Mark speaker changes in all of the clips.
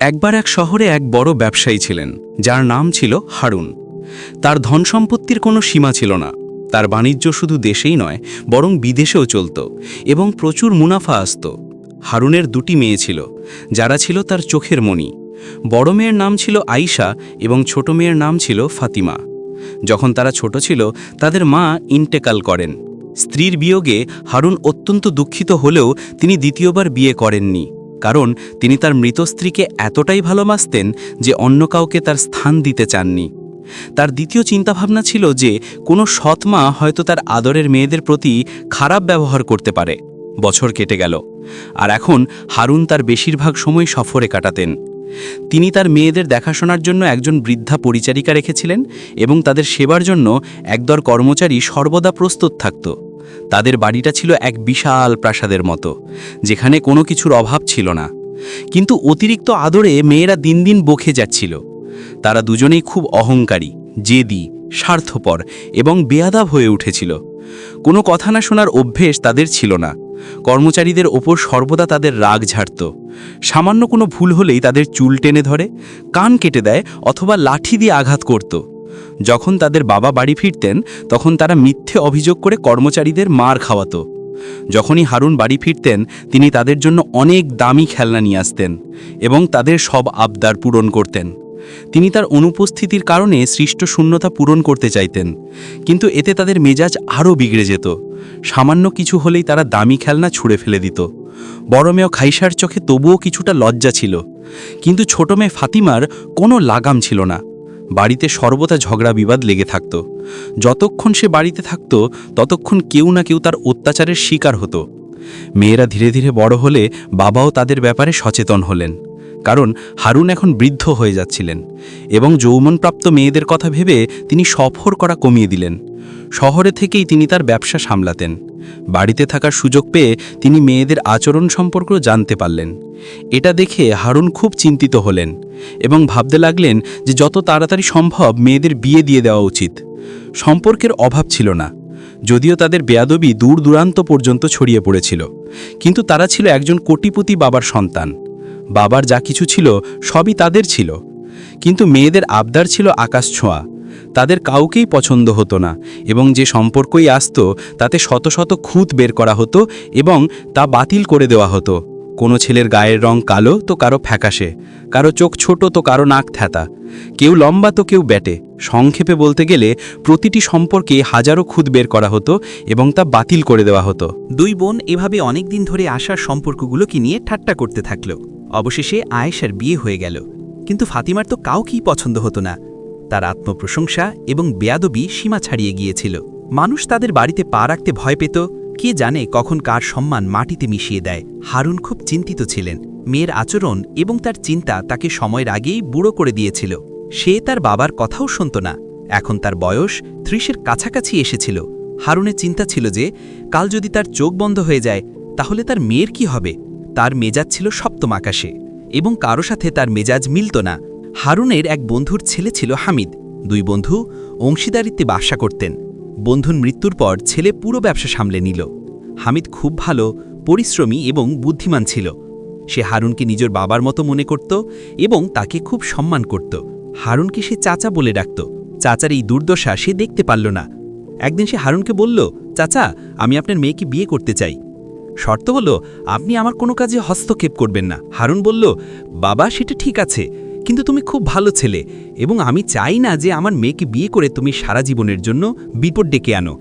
Speaker 1: একবার এক শহরে এক বড় ব্যবসায়ী ছিলেন, যার নাম ছিল হারুন। তার ধন সম্পত্তির কোনো সীমা ছিল না। তার বাণিজ্য শুধু দেশেই নয়, বরং বিদেশেও চলত এবং প্রচুর মুনাফা আসত। হারুনের দুটি মেয়ে ছিল, যারা ছিল তার চোখের মণি। বড় মেয়ের নাম ছিল আইশা এবং ছোট মেয়ের নাম ছিল ফাতিমা। যখন তারা ছোট ছিল, তাদের মা ইন্টেকাল করেন। স্ত্রীর বিয়োগে হারুন অত্যন্ত দুঃখিত হলেও তিনি দ্বিতীয়বার বিয়ে করেননি। কারণ তিনি তার মৃত স্ত্রীকে এতটাই ভালোবাসতেন যে অন্য কাউকে তার স্থান দিতে চাননি। তার দ্বিতীয় চিন্তাভাবনা ছিল যে কোনো সৎ মা হয়তো তার আদরের মেয়েদের প্রতি খারাপ ব্যবহার করতে পারে। বছর কেটে গেল, আর এখন হারুন তার বেশিরভাগ সময় সফরে কাটাতেন। তিনি তার মেয়েদের দেখাশোনার জন্য একজন বৃদ্ধা পরিচারিকা রেখেছিলেন এবং তাদের সেবার জন্য একদর কর্মচারী সর্বদা প্রস্তুত থাকত। তাদের বাড়িটা ছিল এক বিশাল প্রাসাদের মতো, যেখানে কোনো কিছুর অভাব ছিল না। কিন্তু অতিরিক্ত আদরে মেয়েরা দিন দিন বকে যাচ্ছিল। তারা দুজনেই খুব অহংকারী, জেদি, স্বার্থপর এবং বেয়াদাব হয়ে উঠেছিল। কোনো কথা না শোনার অভ্যেস তাদের ছিল না। কর্মচারীদের ওপর সর্বদা তাদের রাগ ঝাড়ত। সামান্য কোনো ভুল হলেই তাদের চুল টেনে ধরে, কান কেটে দেয় অথবা লাঠি দিয়ে আঘাত করত। যখন তাদের বাবা বাড়ি ফিরতেন, তখন তারা মিথ্যে অভিযোগ করে কর্মচারীদের মার খাওয়াতো। যখনই হারুন বাড়ি ফিরতেন, তিনি তাদের জন্য অনেক দামি খেলনা নিয়ে আসতেন এবং তাদের সব আবদার পূরণ করতেন। তিনি তার অনুপস্থিতির কারণে সৃষ্ট শূন্যতা পূরণ করতে চাইতেন, কিন্তু এতে তাদের মেজাজ আরও বিগড়ে যেত। সামান্য কিছু হলেই তারা দামি খেলনা ছুঁড়ে ফেলে দিত। বড় মেয়ে খাইসার চোখে তবুও কিছুটা লজ্জা ছিল, কিন্তু ছোট মেয়ে ফাতিমার কোনো লাগাম ছিল না। বাড়িতে সর্বদা ঝগড়া বিবাদ লেগে থাকত। যতক্ষণ সে বাড়িতে থাকত, ততক্ষণ কেউ না কেউ তার অত্যাচারের শিকার হতো। মেয়েরা ধীরে ধীরে বড় হলে বাবাও তাদের ব্যাপারে সচেতন হলেন। কারণ হারুন এখন বৃদ্ধ হয়ে যাচ্ছিলেন এবং যৌবনপ্রাপ্ত মেয়েদের কথা ভেবে তিনি সফর করা কমিয়ে দিলেন। শহরে থেকেই তিনি তার ব্যবসা সামলাতেন। বাড়িতে থাকার সুযোগ পেয়ে তিনি মেয়েদের আচরণ সম্পর্ক জানতে পারলেন। এটা দেখে হারুন খুব চিন্তিত হলেন এবং ভাবতে লাগলেন যে যত তাড়াতাড়ি সম্ভব মেয়েদের বিয়ে দিয়ে দেওয়া উচিত। সম্পর্কের অভাব ছিল না, যদিও তাদের বেয়াদবি দূর দূরান্ত পর্যন্ত ছড়িয়ে পড়েছিল। কিন্তু তারা ছিল একজন কোটিপতি বাবার সন্তান। বাবার যা কিছু ছিল, সবই তাদের ছিল। কিন্তু মেয়েদের আবদার ছিল আকাশ ছোঁয়া। তাদের কাউকেই পছন্দ হতো না এবং যে সম্পর্কই আসত, তাতে শত শত খুঁত বের করা হতো এবং তা বাতিল করে দেওয়া হতো। কোনো ছেলের গায়ের রং কালো তো কারও ফ্যাকাশে, কারও চোখ ছোট তো কারও নাক থ্যাতা। কেউ লম্বা তো কেউ ব্যাটে। সংক্ষেপে বলতে গেলে, প্রতিটি সম্পর্কে হাজারো খুঁত বের করা হতো এবং তা বাতিল করে দেওয়া হতো।
Speaker 2: দুই বোন এভাবে অনেক দিন ধরে আসার সম্পর্কগুলোকে নিয়ে ঠাট্টা করতে থাকল। অবশেষে আয়েশার বিয়ে হয়ে গেল। কিন্তু ফাতিমার তো কাউকেই পছন্দ হতো না। তার আত্মপ্রশংসা এবং বেয়াদবি সীমা ছাড়িয়ে গিয়েছিল। মানুষ তাদের বাড়িতে পা রাখতে ভয় পেত। কে জানে কখন কার সম্মান মাটিতে মিশিয়ে দেয়। হারুন খুব চিন্তিত ছিলেন। মেয়ের আচরণ এবং তার চিন্তা তাকে সময়ের আগেই বুড়ো করে দিয়েছিল। সে তার বাবার কথাও শুনত না। এখন তার বয়স ত্রিশের কাছাকাছি এসেছিল। হারুনের চিন্তা ছিল যে, কাল যদি তার চোখ বন্ধ হয়ে যায়, তাহলে তার মেয়ের কি হবে? তার মেজাজ ছিল সপ্তম আকাশে এবং কারও সাথে তার মেজাজ মিলত না। হারুনের এক বন্ধুর ছেলে ছিল হামিদ। দুই বন্ধু অংশীদারিত্বে বাসা করতেন। বন্ধুর মৃত্যুর পর ছেলে পুরো ব্যবসা সামলে নিল। হামিদ খুব ভালো, পরিশ্রমী এবং বুদ্ধিমান ছিল। সে হারুনকে নিজের বাবার মতো মনে করত এবং তাকে খুব সম্মান করত। হারুনকে সে চাচা বলে ডাকত। চাচার এই দুর্দশা সে দেখতে পারল না। একদিন সে হারুনকে বলল, চাচা, আমি আপনার মেয়েকে বিয়ে করতে চাই। শর্ত হলো, আপনি আমার কোনো কাজে হস্তক্ষেপ করবেন না। হারুন বলল, বাবা, সেটা ঠিক আছে, কিন্তু তুমি খুব ভালো ছেলে এবং আমি চাই না যে আমার মেয়েকে বিয়ে করে তুমি সারা জীবনের জন্য বিপদ ডেকে আনো।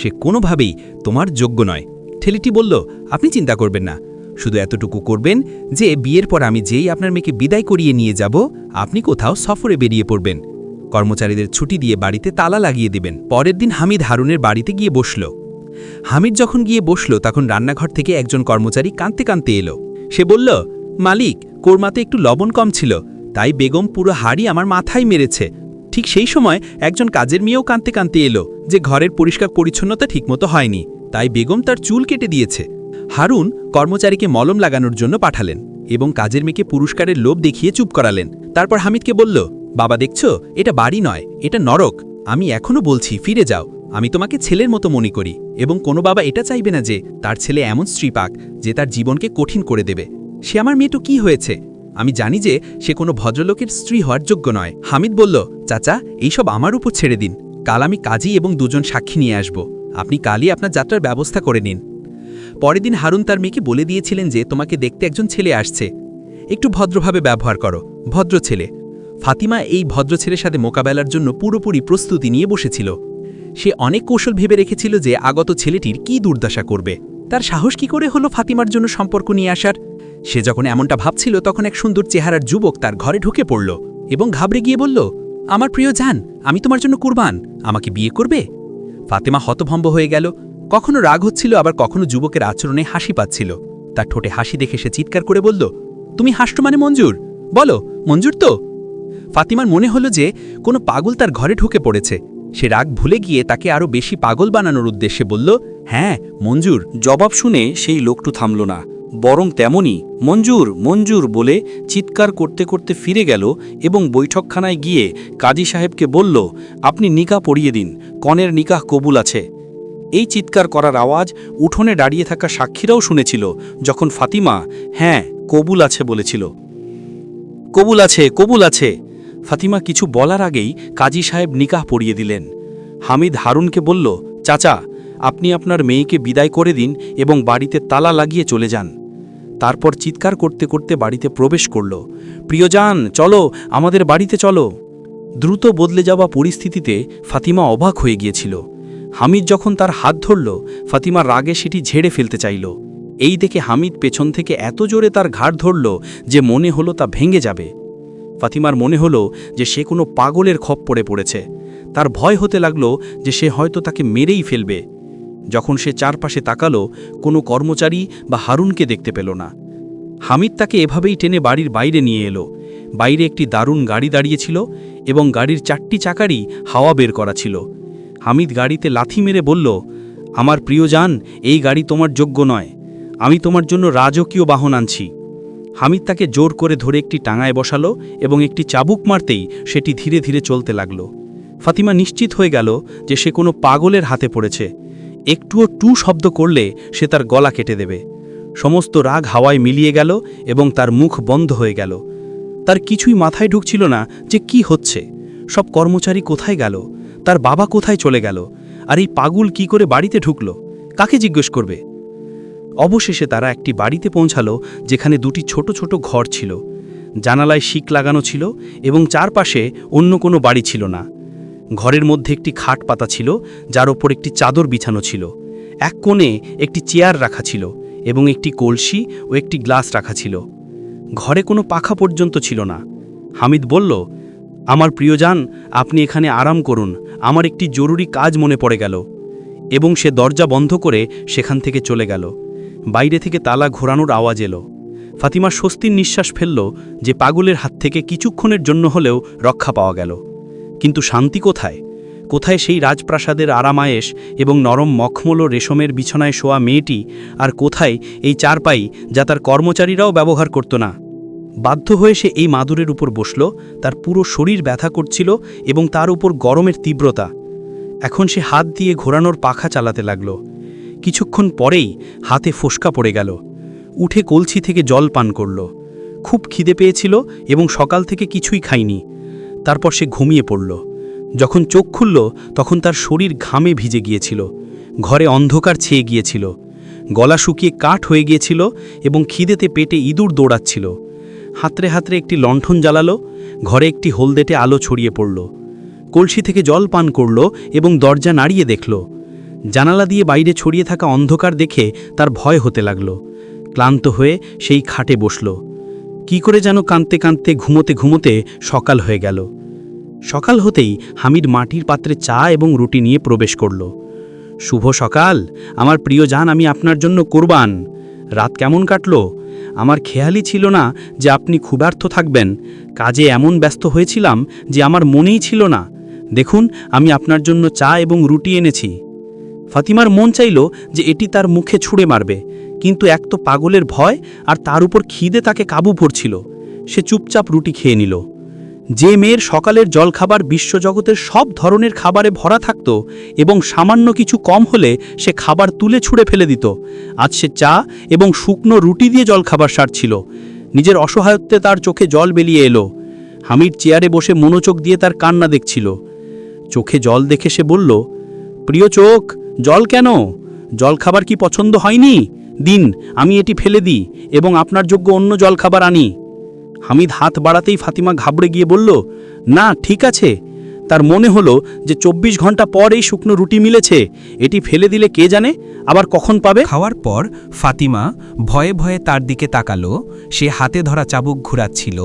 Speaker 2: সে কোনোভাবেই তোমার যোগ্য নয়। ছেলেটি বলল, আপনি চিন্তা করবেন না, শুধু এতটুকু করবেন যে বিয়ের পর আমি যেই আপনার মেয়েকে বিদায় করিয়ে নিয়ে যাব, আপনি কোথাও সফরে বেরিয়ে পড়বেন। কর্মচারীদের ছুটি দিয়ে বাড়িতে তালা লাগিয়ে দেবেন। পরের দিন হামিদ হারুনের বাড়িতে গিয়ে বসল। হামিদ যখন গিয়ে বসল, তখন রান্নাঘর থেকে একজন কর্মচারী কাঁদতে কাঁদতে এলো। সে বলল, মালিক কোরমাতে একটু লবণ কম ছিল, তাই বেগম পুরো হাড়ি আমার মাথায় মেরেছে। ঠিক সেই সময় একজন কাজের মেয়েও কাঁদতে কাঁদতে এলো, যে ঘরের পরিষ্কার পরিচ্ছন্নতা ঠিকমতো হয়নি, তাই বেগম তার চুল কেটে দিয়েছে। হারুন কর্মচারীকে মলম লাগানোর জন্য পাঠালেন এবং কাজের মেয়েকে পুরস্কারের লোভ দেখিয়ে চুপ করালেন। তারপর হামিদকে বলল, বাবা, দেখছ, এটা বাড়ি নয়, এটা নরক। আমি এখনও বলছি, ফিরে যাও। আমি তোমাকে ছেলের মতো মনে করি। এবং কোনো বাবা এটা চাইবে না যে তার ছেলে এমন স্ত্রী পাক যে তার জীবনকে কঠিন করে দেবে। সে আমার মেয়েটো কি হয়েছে? আমি জানি যে সে কোনো ভদ্রলোকের স্ত্রী হওয়ার যোগ্য নয়। হামিদ বলল, চাচা এইসব আমার উপর ছেড়ে দিন। কাল আমি কাজী এবং দুজন সাক্ষী নিয়ে আসব। আপনি কালই আপনার যাত্রার ব্যবস্থা করে নিন। পরের দিন হারুন তার মেয়েকে বলে দিয়েছিলেন যে তোমাকে দেখতে একজন ছেলে আসছে। একটু ভদ্রভাবে ব্যবহার করো, ভদ্র ছেলে। ফাতিমা এই ভদ্র ছেলের সাথে মোকাবেলার জন্য পুরোপুরি প্রস্তুতি নিয়ে বসেছিল। সে অনেক কৌশল ভেবে রেখেছিল যে আগত ছেলেটির কি দুর্দশা করবে। তার সাহস কি করে হলো ফাতিমার জন্য সম্পর্ক নিয়ে আসার? সে যখন এমনটা ভাবছিল, তখন এক সুন্দর চেহারার যুবক তার ঘরে ঢুকে পড়ল এবং ঘাবড়ে গিয়ে বলল, আমার প্রিয় জান, আমি তোমার জন্য কুরবান, আমাকে বিয়ে করবে? ফাতেমা হতভম্ব হয়ে গেল। কখনো রাগ হচ্ছিল, আবার কখনো যুবকের আচরণে হাসি পাচ্ছিল। তার ঠোঁটে হাসি দেখে সে চিৎকার করে বলল, তুমি হাসটো মানে মঞ্জুর? বলো, মঞ্জুর তো? ফাতিমার মনে হলো যে কোনো পাগল তার ঘরে ঢুকে পড়েছে। সে রাগ ভুলে গিয়ে তাকে আরও বেশি পাগল বানানোর উদ্দেশ্যে বলল হ্যাঁ মঞ্জুর।
Speaker 1: জবাব শুনে সেই লোকটু থামল না। বরং তেমনই, মঞ্জুর মঞ্জুর বলে চিৎকার করতে করতে ফিরে গেল এবং বৈঠকখানায় গিয়ে কাজী সাহেবকে বলল, আপনি নিকাহ পড়িয়ে দিন, কনের নিকাহ কবুল আছে। এই চিৎকার করার আওয়াজ উঠোনে দাঁড়িয়ে থাকা সাক্ষীরাও শুনেছিল, যখন ফাতিমা হ্যাঁ কবুল আছে বলেছিল। কবুল আছে কবুল আছে। ফাতিমা কিছু বলার আগেই কাজী সাহেব নিকাহ পড়িয়ে দিলেন। হামিদ হারুনকে বলল, চাচা, আপনি আপনার মেয়েকে বিদায় করে দিন এবং বাড়িতে তালা লাগিয়ে চলে যান। তারপর চিৎকার করতে করতে বাড়িতে প্রবেশ করল। প্রিয়জান, চলো, আমাদের বাড়িতে চলো। দ্রুত বদলে যাওয়া পরিস্থিতিতে ফাতিমা অবাক হয়ে গিয়েছিল। হামিদ যখন তার হাত ধরল ফাতিমা রাগে সেটি ঝেড়ে ফেলতে চাইল। এই দেখে হামিদ পেছন থেকে এত জোরে তার ঘাড় ধরল যে মনে হলো তা ভেঙে যাবে। ফাতিমার মনে হলো যে সে কোনো পাগলের খপ পড়ে পড়েছে। তার ভয় হতে লাগল যে সে হয়তো তাকে মেরেই ফেলবে। যখন সে চারপাশে তাকালো, কোনো কর্মচারী বা হারুনকে দেখতে পেল না। হামিদ তাকে এভাবেই টেনে বাড়ির বাইরে নিয়ে এলো। বাইরে একটি দারুণ গাড়ি দাঁড়িয়েছিল এবং গাড়ির চারটি চাকারই হাওয়া বের করা ছিল। হামিদ গাড়িতে লাথি মেরে বলল, আমার প্রিয়জান, এই গাড়ি তোমার যোগ্য নয়। আমি তোমার জন্য রাজকীয় বাহন আনছি। হামিদ তাকে জোর করে ধরে একটি টাঙায় বসালো এবং একটি চাবুক মারতেই সেটি ধীরে ধীরে চলতে লাগল। ফাতিমা নিশ্চিত হয়ে গেল যে সে কোনো পাগলের হাতে পড়েছে। একটুও টু শব্দ করলে সে তার গলা কেটে দেবে। সমস্ত রাগ হাওয়ায় মিলিয়ে গেল এবং তার মুখ বন্ধ হয়ে গেল। তার কিছুই মাথায় ঢুকছিল না যে কি হচ্ছে। সব কর্মচারী কোথায় গেল? তার বাবা কোথায় চলে গেল? আর এই পাগুল কি করে বাড়িতে ঢুকল? কাকে জিজ্ঞেস করবে? অবশেষে তারা একটি বাড়িতে পৌঁছালো, যেখানে দুটি ছোট ছোট ঘর ছিল। জানালায় শিক লাগানো ছিল এবং চারপাশে অন্য কোনো বাড়ি ছিল না। ঘরের মধ্যে একটি খাট পাতা ছিল, যার ওপর একটি চাদর বিছানো ছিল। এক কোণে একটি চেয়ার রাখা ছিল এবং একটি কলসি ও একটি গ্লাস রাখা ছিল। ঘরে কোনো পাখা পর্যন্ত ছিল না। হামিদ বলল, আমার প্রিয়জান, আপনি এখানে আরাম করুন। আমার একটি জরুরি কাজ মনে পড়ে গেল। এবং সে দরজা বন্ধ করে সেখান থেকে চলে গেল। বাইরে থেকে তালা ঘোরানোর আওয়াজ এলো। ফাতিমা স্বস্তির নিঃশ্বাস ফেলল যে পাগলের হাত থেকে কিছুক্ষণের জন্য হলেও রক্ষা পাওয়া গেল। কিন্তু শান্তি কোথায়? কোথায় সেই রাজপ্রাসাদের আরামায়েশ এবং নরম মখমল রেশমের বিছানায় শোয়া মেয়েটি? আর কোথায় এই চারপাই যা তার কর্মচারীরাও ব্যবহার করত না? বাধ্য হয়ে সে এই মাদুরের উপর বসল, তার পুরো শরীর ব্যথা করছিল এবং তার উপর গরমের তীব্রতা। এখন সে হাত দিয়ে ঘোরানোর পাখা চালাতে লাগল। কিছুক্ষণ পরেই হাতে ফোসকা পড়ে গেল। উঠে কলছি থেকে জল পান করল। খুব খিদে পেয়েছিল এবং সকাল থেকে কিছুই খায়নি তারপর সে ঘুমিয়ে পড়ল। যখন চোখ খুলল, তখন তার শরীর ঘামে ভিজে গিয়েছিল। ঘরে অন্ধকার ছেয়ে গিয়েছিল। গলা শুকিয়ে কাঠ হয়ে গিয়েছিল এবং খিদেতে পেটে ইঁদুর দৌড়াচ্ছিল। হাতরে হাতরে একটি লণ্ঠন জ্বালালো, ঘরে একটি হলদেটে আলো ছড়িয়ে পড়ল। কলসি থেকে জল পান করল এবং দরজা নাড়িয়ে দেখল। জানালা দিয়ে বাইরে ছড়িয়ে থাকা অন্ধকার দেখে তার ভয় হতে লাগল। ক্লান্ত হয়ে সেই খাটে বসল। কি করে যেন কাঁদতে কাঁদতে ঘুমোতে ঘুমোতে সকাল হয়ে গেল। সকাল হতেই হামিদ মাটির পাত্রে চা এবং রুটি নিয়ে প্রবেশ করল। শুভ সকাল, আমার প্রিয় যান আমি আপনার জন্য কোরবান। রাত কেমন কাটল? আমার খেয়ালই ছিল না যে আপনি ক্ষুধার্থ থাকবেন। কাজে এমন ব্যস্ত হয়েছিলাম যে আমার মনেই ছিল না। দেখুন, আমি আপনার জন্য চা এবং রুটি এনেছি। ফাতিমার মন চাইল যে এটি তার মুখে ছুঁড়ে মারবে, কিন্তু এক তো পাগলের ভয় আর তার উপর খিদে তাকে কাবু পড়ছিল সে চুপচাপ রুটি খেয়ে নিল। যে মেয়ের সকালের জলখাবার বিশ্বজগতের সব ধরনের খাবারে ভরা থাকত এবং সামান্য কিছু কম হলে সে খাবার তুলে ছুঁড়ে ফেলে দিত। আজ সে চা এবং শুকনো রুটি দিয়ে জলখাবার সারছিল।
Speaker 3: নিজের অসহায়ত্বে তার চোখে জল বেরিয়ে এলো। হামিদ চেয়ারে বসে মনোযোগ দিয়ে তার কান্না দেখছিল। চোখে জল দেখে সে বলল, প্রিয় চোখ জল কেন? জল খাবার কি পছন্দ হয়নি? দিন, আমি এটি ফেলে দিই এবং আপনার যোগ্য অন্য জল খাবার আনি। হামিদ হাত বাড়াতেই ফাতিমা ঘাবড়ে গিয়ে বলল, না, ঠিক আছে। তার মনে হলো যে চব্বিশ ঘণ্টা পর এই শুকনো রুটি মিলেছে। এটি ফেলে দিলে কে জানে? আবার কখন পাবে?
Speaker 2: খাওয়ার পর ফাতিমা ভয়ে ভয়ে তার দিকে তাকালো। সে হাতে ধরা চাবুক ঘুরাচ্ছিল।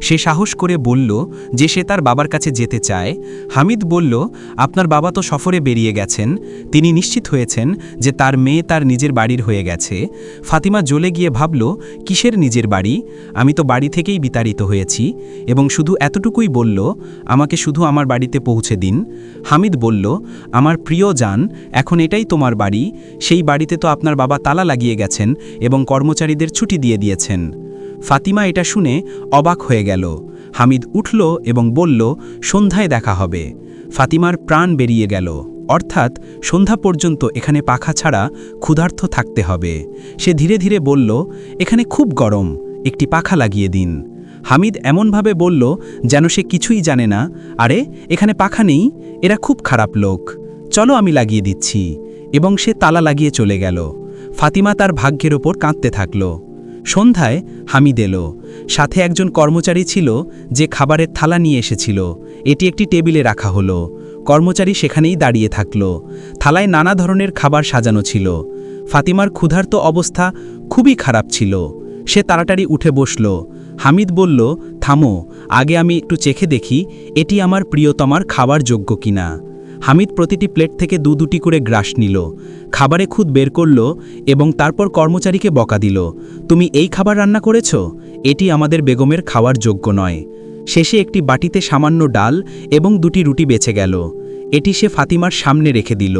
Speaker 2: সে সাহস করে বলল যে সে তার বাবার কাছে যেতে চায়। হামিদ বলল, আপনার বাবা তো সফরে বেরিয়ে গেছেন। তিনি নিশ্চিত হয়েছেন যে তার মেয়ে তার নিজের বাড়ির হয়ে গেছে। ফাতিমা জ্বলে গিয়ে ভাবল, কিসের নিজের বাড়ি? আমি তো বাড়ি থেকেই বিতাড়িত হয়েছি। এবং শুধু এতটুকুই বলল, আমাকে শুধু আমার বাড়িতে পৌঁছে দিন। হামিদ বলল, আমার প্রিয় যান, এখন এটাই তোমার বাড়ি। সেই বাড়িতে তো আপনার বাবা তালা লাগিয়ে গেছেন এবং কর্মচারীদের ছুটি দিয়ে দিয়েছেন ফাতিমা এটা শুনে অবাক হয়ে গেল। হামিদ উঠল এবং বলল, সন্ধ্যায় দেখা হবে ফাতিমার প্রাণ বেরিয়ে গেল। অর্থাৎ সন্ধ্যা পর্যন্ত এখানে পাখা ছাড়া ক্ষুধার্থ থাকতে হবে। সে ধীরে ধীরে বলল, এখানে খুব গরম। একটি পাখা লাগিয়ে দিন। হামিদ এমনভাবে বলল যেন সে কিছুই জানে না, আরে, এখানে পাখা নেই, এরা খুব খারাপ লোক। চলো আমি লাগিয়ে দিচ্ছি। এবং সে তালা লাগিয়ে চলে গেল। ফাতিমা তার ভাগ্যের ওপর কাঁদতে থাকল। সন্ধ্যায় হামিদ এলো। সাথে একজন কর্মচারী ছিল যে খাবারের থালা নিয়ে এসেছিল। এটি একটি টেবিলে রাখা হলো। কর্মচারী সেখানেই দাঁড়িয়ে থাকল। থালায় নানা ধরনের খাবার সাজানো ছিল। ফাতিমার ক্ষুধার্ত অবস্থা খুবই খারাপ ছিল। সে তাড়াতাড়ি উঠে বসল। হামিদ বলল, থামো, আগে আমি একটু চেখে দেখি, এটি আমার প্রিয়তমার খাবার যোগ্য কিনা? হামিদ প্রতিটি প্লেট থেকে দু দুটি করে গ্রাস নিল, খাবারে খুদ বের করল এবং তারপর কর্মচারীকে বকা দিল, তুমি এই খাবার রান্না করেছ? এটি আমাদের বেগমের খাওয়ার যোগ্য নয়। শেষে একটি বাটিতে সামান্য ডাল এবং দুটি রুটি বেঁচে গেল। এটি সে ফাতিমার সামনে রেখে দিল।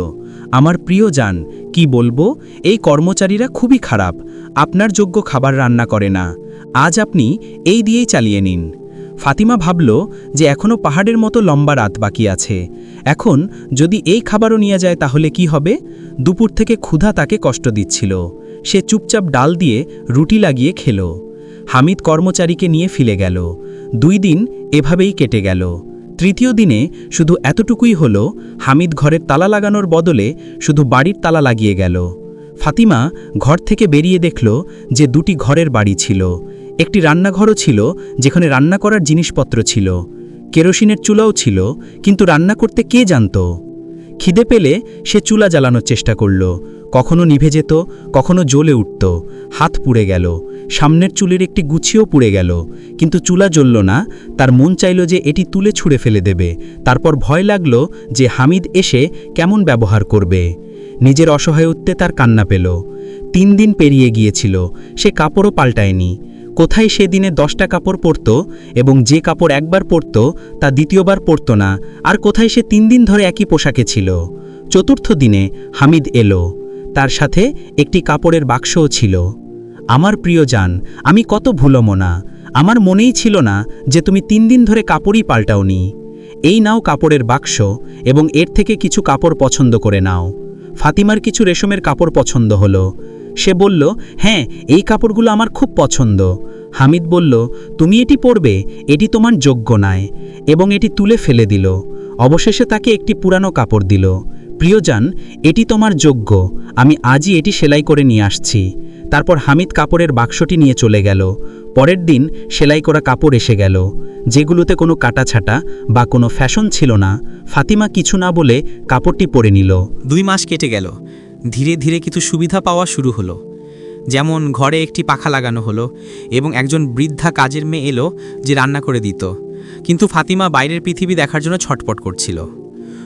Speaker 2: আমার প্রিয় যান কি বলব? এই কর্মচারীরা খুবই খারাপ। আপনার যোগ্য খাবার রান্না করে না। আজ আপনি এই দিয়েই চালিয়ে নিন। ফাতিমা ভাবল যে এখনও পাহাড়ের মতো লম্বা রাত বাকি আছে। এখন যদি এই খাবারও নিয়ে যায় তাহলে কি হবে? দুপুর থেকে ক্ষুধা তাকে কষ্ট দিচ্ছিল। সে চুপচাপ ডাল দিয়ে রুটি লাগিয়ে খেল। হামিদ কর্মচারীকে নিয়ে ফিরে গেল। দুই দিন এভাবেই কেটে গেল। তৃতীয় দিনে শুধু এতটুকুই হল, হামিদ ঘরের তালা লাগানোর বদলে শুধু বাড়ির তালা লাগিয়ে গেল। ফাতিমা ঘর থেকে বেরিয়ে দেখল যে দুটি ঘরের বাড়ি ছিল। একটি রান্নাঘরও ছিল, যেখানে রান্না করার জিনিসপত্র ছিল। কেরোসিনের চুলাও ছিল, কিন্তু রান্না করতে কে জানত? খিদে পেলে সে চুলা জ্বালানোর চেষ্টা করল। কখনো নিভে যেত, কখনো জ্বলে উঠত। হাত পুড়ে গেল। সামনের চুলের একটি গুছিও পুড়ে গেল। কিন্তু চুলা জ্বলল না। তার মন চাইল যে এটি তুলে ছুঁড়ে ফেলে দেবে। তারপর ভয় লাগল যে হামিদ এসে কেমন ব্যবহার করবে। নিজের অসহায়ত্বে তার কান্না পেল। তিন দিন পেরিয়ে গিয়েছিল। সে কাপড়ও পাল্টায়নি। কোথায় সে দিনে দশটা কাপড় পরত এবং যে কাপড় একবার পরত তা দ্বিতীয়বার পরত না? আর কোথায় সে তিন দিন ধরে একই পোশাকে ছিল? চতুর্থ দিনে হামিদ এলো। তার সাথে একটি কাপড়ের বাক্সও ছিল। আমার প্রিয় জান, আমি কত ভুলমনা আমার মনেই ছিল না যে তুমি তিন দিন ধরে কাপড়ই পাল্টাওনি। এই নাও কাপড়ের বাক্স এবং এর থেকে কিছু কাপড় পছন্দ করে নাও। ফাতিমার কিছু রেশমের কাপড় পছন্দ হলো। সে বলল হ্যাঁ এই কাপড়গুলো আমার খুব পছন্দ। হামিদ বলল, তুমি এটি পরবে, এটি তোমার যোগ্য নয়। এবং এটি তুলে ফেলে দিল। অবশেষে তাকে একটি পুরানো কাপড় দিল। প্রিয়জান এটি তোমার যোগ্য। আমি আজই এটি সেলাই করে নিয়ে আসছি। তারপর হামিদ কাপড়ের বাক্সটি নিয়ে চলে গেল। পরের দিন সেলাই করা কাপড় এসে গেল। যেগুলোতে কোনো কাটাছাটা বা কোনো ফ্যাশন ছিল না। ফাতিমা কিছু না বলে কাপড়টি পরে নিল।
Speaker 4: দুই মাস কেটে গেল। ধীরে ধীরে কিছু সুবিধা পাওয়া শুরু হলো। যেমন ঘরে একটি পাখা লাগানো হলো এবং একজন বৃদ্ধা কাজের মেয়ে এলো যে রান্না করে দিত। কিন্তু ফাতিমা বাইরের পৃথিবী দেখার জন্য ছটপট করছিল।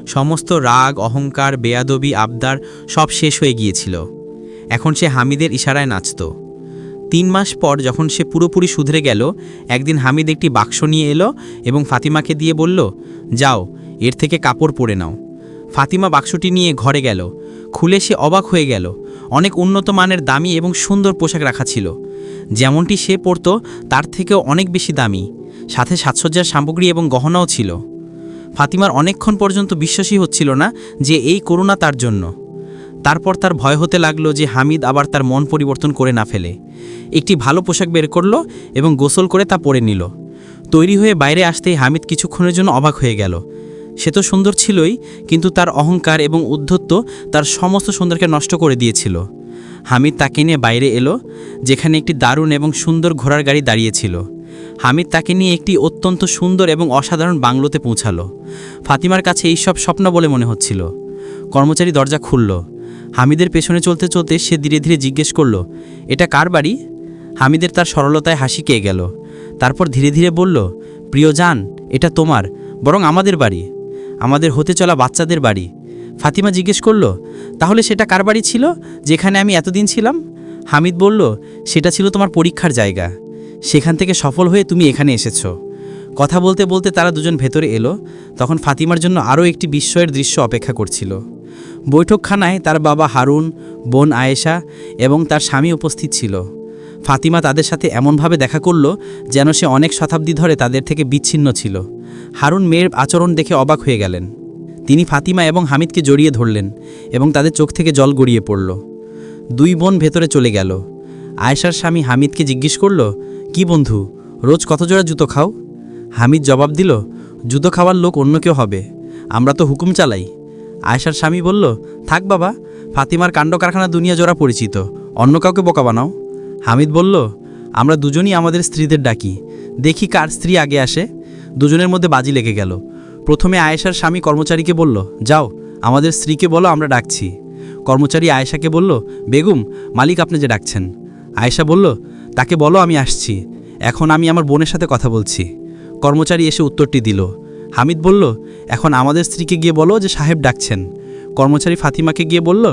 Speaker 4: সমস্ত রাগ, অহংকার, বেয়াদবি, আবদার সব শেষ হয়ে গিয়েছিল। এখন সে হামিদের ইশারায় নাচত। তিন মাস পর যখন সে পুরোপুরি শুধরে গেল, একদিন হামিদ একটি বাক্স নিয়ে এলো এবং ফাতিমাকে দিয়ে বলল, যাও, এর থেকে কাপড় পরে নাও। ফাতিমা বাক্সটি নিয়ে ঘরে গেল। খুলে সে অবাক হয়ে গেল। অনেক উন্নত মানের দামি এবং সুন্দর পোশাক রাখা ছিল। যেমনটি সে পরত, তার থেকেও অনেক বেশি দামি। সাথে সাজসজ্জার সামগ্রী এবং গহনাও ছিল। ফাতিমার অনেকক্ষণ পর্যন্ত বিশ্বাসই হচ্ছিল না যে এই করুণা তার জন্য। তারপর তার ভয় হতে লাগল যে হামিদ আবার তার মন পরিবর্তন করে না ফেলে। একটি ভালো পোশাক বের করল এবং গোসল করে তা পরে নিল। তৈরি হয়ে বাইরে আসতেই হামিদ কিছুক্ষণের জন্য অবাক হয়ে গেল। সে তো সুন্দর ছিলই, কিন্তু তার অহংকার এবং উদ্ধত্ত তার সমস্ত সুন্দরকে নষ্ট করে দিয়েছিল। হামিদ তাকে নিয়ে বাইরে এলো, যেখানে একটি দারুণ এবং সুন্দর ঘোড়ার গাড়ি দাঁড়িয়েছিল হামিদ তাকে নিয়ে একটি অত্যন্ত সুন্দর এবং অসাধারণ বাংলোতে পৌঁছালো। ফাতিমার কাছে এই সব স্বপ্ন বলে মনে হচ্ছিল। কর্মচারী দরজা খুলল। হামিদের পেছনে চলতে চলতে সে ধীরে ধীরে জিজ্ঞেস করল, এটা কার বাড়ি? হামিদের তার সরলতায় হাসি পেয়ে গেল। তারপর ধীরে ধীরে বলল, প্রিয় জান, এটা তোমার, বরং আমাদের বাড়ি। আমাদের হতে চলা বাচ্চাদের বাড়ি। ফাতিমা জিজ্ঞেস করল, তাহলে সেটা কার বাড়ি ছিল, যেখানে আমি এতদিন ছিলাম? হামিদ বলল, সেটা ছিল তোমার পরীক্ষার জায়গা। সেখান থেকে সফল হয়ে তুমি এখানে এসেছ। কথা বলতে বলতে তারা দুজন ভেতরে এলো। তখন ফাতিমার জন্য আরও একটি বিস্ময়ের দৃশ্য অপেক্ষা করছিল। বৈঠকখানায় তার বাবা হারুন, বোন আয়েশা এবং তার স্বামী উপস্থিত ছিল। ফাতিমা তাদের সাথে এমনভাবে দেখা করল যেন সে অনেক শতাব্দী ধরে তাদের থেকে বিচ্ছিন্ন ছিল। হারুন মেয়ের আচরণ দেখে অবাক হয়ে গেলেন। তিনি ফাতিমা এবং হামিদকে জড়িয়ে ধরলেন এবং তাদের চোখ থেকে জল গড়িয়ে পড়ল। দুই বোন ভেতরে চলে গেল। আয়েশার স্বামী হামিদকে জিজ্ঞেস করল, কি বন্ধু, রোজ কত জোড়া জুতো খাও? হামিদ জবাব দিল, জুতো খাওয়ার লোক অন্য কেউ হবে। আমরা তো হুকুম চালাই। আয়েশার স্বামী বলল, থাক বাবা, ফাতিমার কাণ্ড কারখানা দুনিয়া জোড়া পরিচিত, অন্য কাউকে বোকা বানাও। হামিদ বলল, আমরা দুজনই আমাদের স্ত্রীদের ডাকি, দেখি কার স্ত্রী আগে আসে। দুজনের মধ্যে বাজি লেগে গেল। প্রথমে আয়েশার স্বামী কর্মচারীকে বলল, যাও, আমাদের স্ত্রীকে বলো, আমরা ডাকছি। কর্মচারী আয়েশাকে বলল, বেগুম, মালিক আপনি যে ডাকছেন। আয়েশা বলল, তাকে বলো, আমি আসছি। এখন আমি আমার বোনের সাথে কথা বলছি। কর্মচারী এসে উত্তরটি দিল। হামিদ বলল, এখন আমাদের স্ত্রীকে গিয়ে বলো যে সাহেব ডাকছেন। কর্মচারী ফাতিমাকে গিয়ে বলল,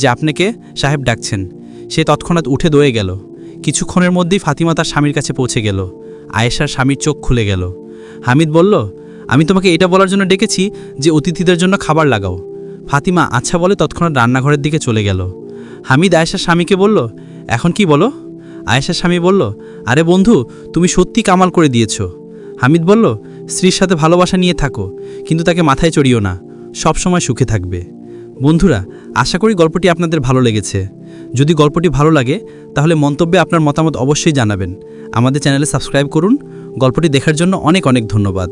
Speaker 4: যে আপনাকে সাহেব ডাকছেন। সে তৎক্ষণাৎ উঠে দয়ে গেল। কিছুক্ষণের মধ্যেই ফাতিমা তার স্বামীর কাছে পৌঁছে গেল। আয়েশার স্বামীর চোখ খুলে গেল। হামিদ বলল, আমি তোমাকে এটা বলার জন্য ডেকেছি যে অতিথিদের জন্য খাবার লাগাও। ফাতিমা আচ্ছা বলে তৎক্ষণাৎ রান্নাঘরের দিকে চলে গেল। হামিদ আয়েশার স্বামীকে বলল, এখন কি বলো? আয়েশার স্বামী বলল, আরে বন্ধু, তুমি সত্যি কামাল করে দিয়েছ। হামিদ বলল, স্ত্রীর সাথে ভালোবাসা নিয়ে থাকো, কিন্তু তাকে মাথায় চড়িও না, সব সময় সুখে থাকবে। বন্ধুরা, আশা করি গল্পটি আপনাদের ভালো লেগেছে। যদি গল্পটি ভালো লাগে, তাহলে মন্তব্যে আপনার মতামত অবশ্যই জানাবেন। আমাদের চ্যানেলে সাবস্ক্রাইব করুন। গল্পটি দেখার জন্য অনেক অনেক ধন্যবাদ।